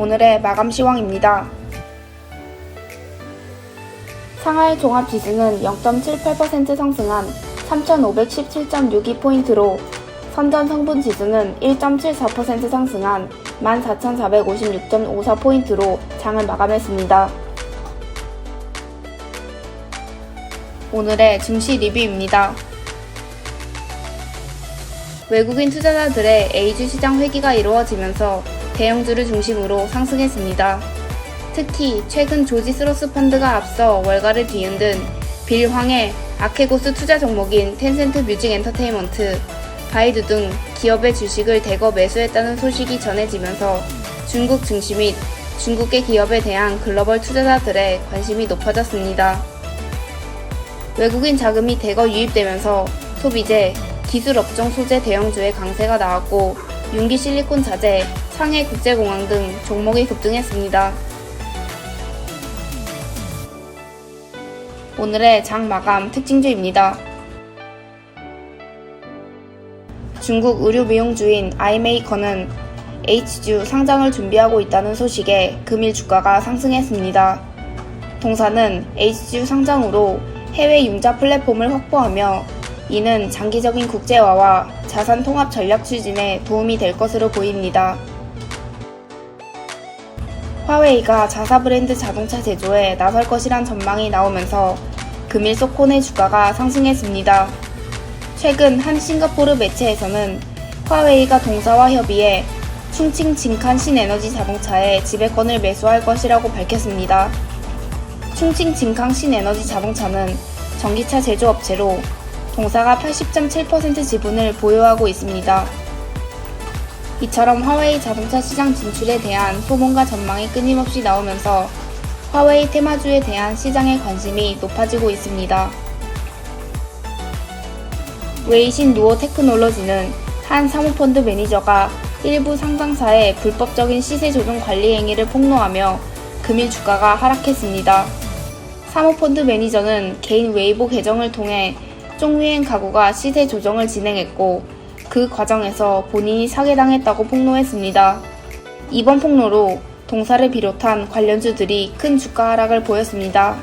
오늘의 마감 시황입니다. 상하이 종합 지수는 0.78% 상승한 3,517.62포인트로 선전 성분 지수는 1.74% 상승한 14,456.54포인트로 장을 마감했습니다. 오늘의 증시 리뷰입니다. 외국인 투자자들의 A주 시장 회기가 이루어지면서 대형주를 중심으로 상승했습니다. 특히 최근 조지 스로스 펀드가 앞서 월가를 뒤흔든 빌 황의 아케고스 투자 종목인 텐센트 뮤직 엔터테인먼트, 바이두 등 기업의 주식을 대거 매수했다는 소식이 전해지면서 중국 증시 및 중국계 기업에 대한 글로벌 투자자들의 관심이 높아졌습니다. 외국인 자금이 대거 유입되면서 소비재, 기술 업종 소재 대형주의 강세가 나왔고 윤기 실리콘 자재, 상해 국제공항 등 종목이 급등했습니다. 오늘의 장 마감 특징주입니다. 중국 의류 미용주인 아이메이커는 H주 상장을 준비하고 있다는 소식에 금일 주가가 상승했습니다. 동사는 H주 상장으로 해외 융자 플랫폼을 확보하며 이는 장기적인 국제화와 자산 통합 전략 추진에 도움이 될 것으로 보입니다. 화웨이가 자사 브랜드 자동차 제조에 나설 것이란 전망이 나오면서 금일 소콘의 주가가 상승했습니다. 최근 한 싱가포르 매체에서는 화웨이가 동사와 협의해 충칭 진칸 신에너지 자동차의 지배권을 매수할 것이라고 밝혔습니다. 충칭 진캉 신에너지 자동차는 전기차 제조업체로 동사가 80.7% 지분을 보유하고 있습니다. 이처럼 화웨이 자동차 시장 진출에 대한 소문과 전망이 끊임없이 나오면서 화웨이 테마주에 대한 시장의 관심이 높아지고 있습니다. 웨이신 누오 테크놀로지는 한 사모펀드 매니저가 일부 상장사의 불법적인 시세 조정 관리 행위를 폭로하며 금일 주가가 하락했습니다. 사모펀드 매니저는 개인 웨이보 계정을 통해 쪽유행 가구가 시세 조정을 진행했고 그 과정에서 본인이 사기당했다고 폭로했습니다. 이번 폭로로 동사를 비롯한 관련주들이 큰 주가 하락을 보였습니다.